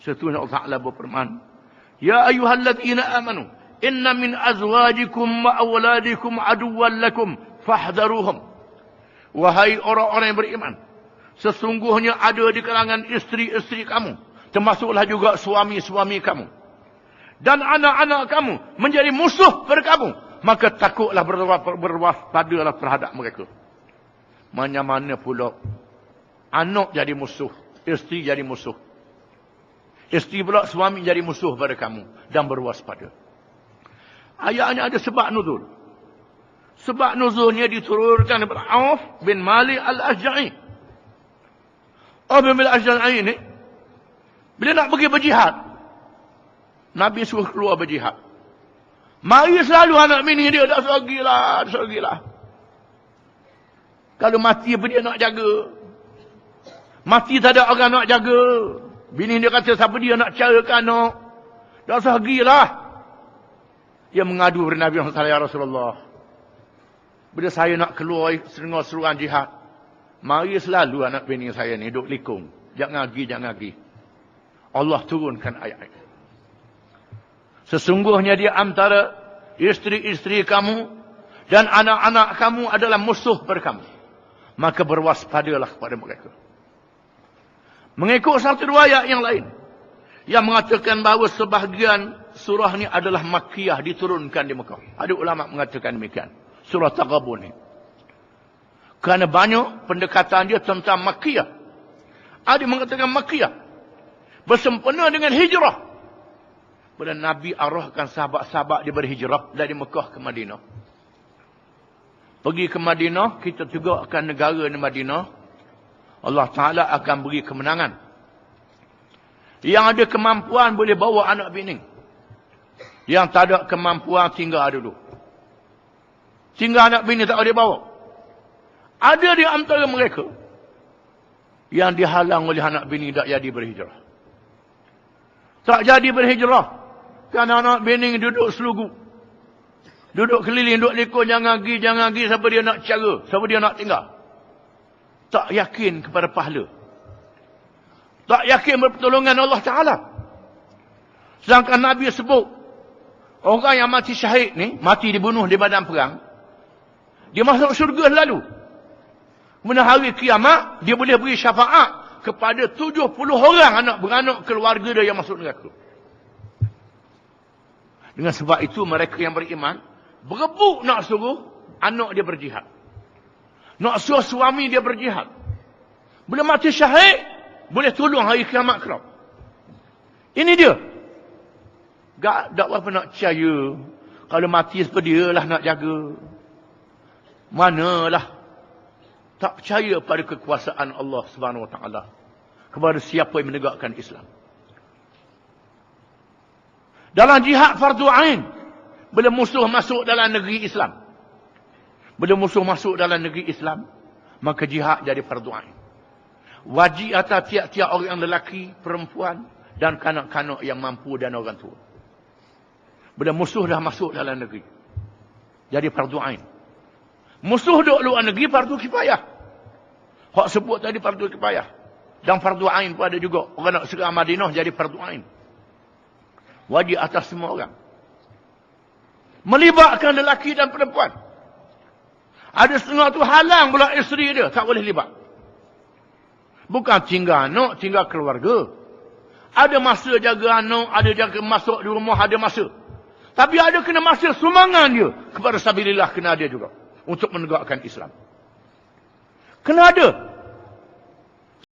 Seterusnya Allah Ta'ala berfirman. Ya ayuhalladzina amanu. Inna min azwajikum wa awladikum aduwan lakum. Fahdaruhum. Wahai orang-orang yang beriman. Sesungguhnya ada di kalangan isteri-isteri kamu. Termasuklah juga suami-suami kamu. Dan anak-anak kamu menjadi musuh pada kamu. Maka takutlah berwaspadalah terhadap mereka. Mana-mana pula. Anak jadi musuh. Isteri jadi musuh. Isteri pula suami jadi musuh pada kamu. Dan berwaspada. Ayatnya ada sebab nuzul. Sebab nuzulnya diturunkan daripada Auf bin Malik al-Ajja'i. Auf bin Malik al-Ajja'i ini. Bila nak pergi berjihad. Nabi suruh keluar berjihad. Mari selalu anak bini dia. Tak segilah. Tak segilah. Kalau mati apa dia nak jaga? Mati tak ada orang nak jaga. Bini dia kata siapa dia nak carakan anak. Tak segilah. Dia mengadu kepada Nabi Muhammad SAW. Ya Rasulullah. Bila saya nak keluar serengar seruan jihad. Mari selalu anak bini saya ni duduk likung. Jangan ngagi, jangan ngagi. Allah turunkan ayat-ayat. Sesungguhnya dia antara isteri-isteri kamu dan anak-anak kamu adalah musuh pada kamu. Maka berwaspadalah kepada mereka. Mengikut satu riwayat yang lain. Yang mengatakan bahawa sebahagian surah ni adalah makiyah diturunkan di Mekah. Ada ulama mengatakan demikian. Surah Taghabun ni. Kerana banyak pendekatan dia tentang makiyah. Ada mengatakan makiyah. Bersempena dengan hijrah. Bila Nabi arahkan sahabat-sahabat dia berhijrah dari Mekah ke Madinah. Pergi ke Madinah, kita juga akan negara di Madinah. Allah Ta'ala akan beri kemenangan. Yang ada kemampuan boleh bawa anak bini. Yang tak ada kemampuan tinggal dulu. Tinggal anak bini tak boleh bawa. Ada di antara mereka. Yang dihalang oleh anak bini tak jadi berhijrah. Tak jadi berhijrah. Kan anak bening duduk selugu. Duduk keliling, duduk lekor, jangan pergi, jangan pergi. Siapa dia nak cara? Siapa dia nak tinggal? Tak yakin kepada pahala. Tak yakin berpertolongan Allah Ta'ala. Sedangkan Nabi sebut. Orang yang mati syahid ni, mati dibunuh di badan perang. Dia masuk syurga lalu. Kemudian hari kiamat, dia boleh beri syafaat kepada 70 orang anak beranak keluarga dia yang masuk neraka. Dengan sebab itu mereka yang beriman berebut nak suruh anak dia berjihad. Nak suruh suami dia berjihad. Bila mati syahid, boleh tolong hari kiamat kelab. Ini dia. Tak, tak apa nak percaya. Kalau mati seperti dia lah nak jaga. Manalah. Tak percaya pada kekuasaan Allah subhanahu ta'ala. Kepada siapa yang menegakkan Islam. Dalam jihad fardu ain. Bila musuh masuk dalam negeri Islam. Bila musuh masuk dalam negeri Islam. Maka jihad jadi fardu ain. Wajib atas tiap-tiap orang lelaki, perempuan. Dan kanak-kanak yang mampu dan orang tua. Bila musuh dah masuk dalam negeri. Jadi fardu ain. Musuh duduk luar negeri fardu kifayah. Hak sebut tadi fardu kifayah. Dan fardu ain pun ada juga. Orang nak serang Madinah jadi fardu ain. Wajib atas semua orang. Melibatkan lelaki dan perempuan. Ada setengah tu halang pula isteri dia. Tak boleh libat. Bukan tinggal anak, tinggal keluarga. Ada masa jaga anak, ada jaga masuk di rumah, ada masa. Tapi ada kena masa sumangan dia. Kepada sabilillah kena ada juga. Untuk menegakkan Islam. Kena ada.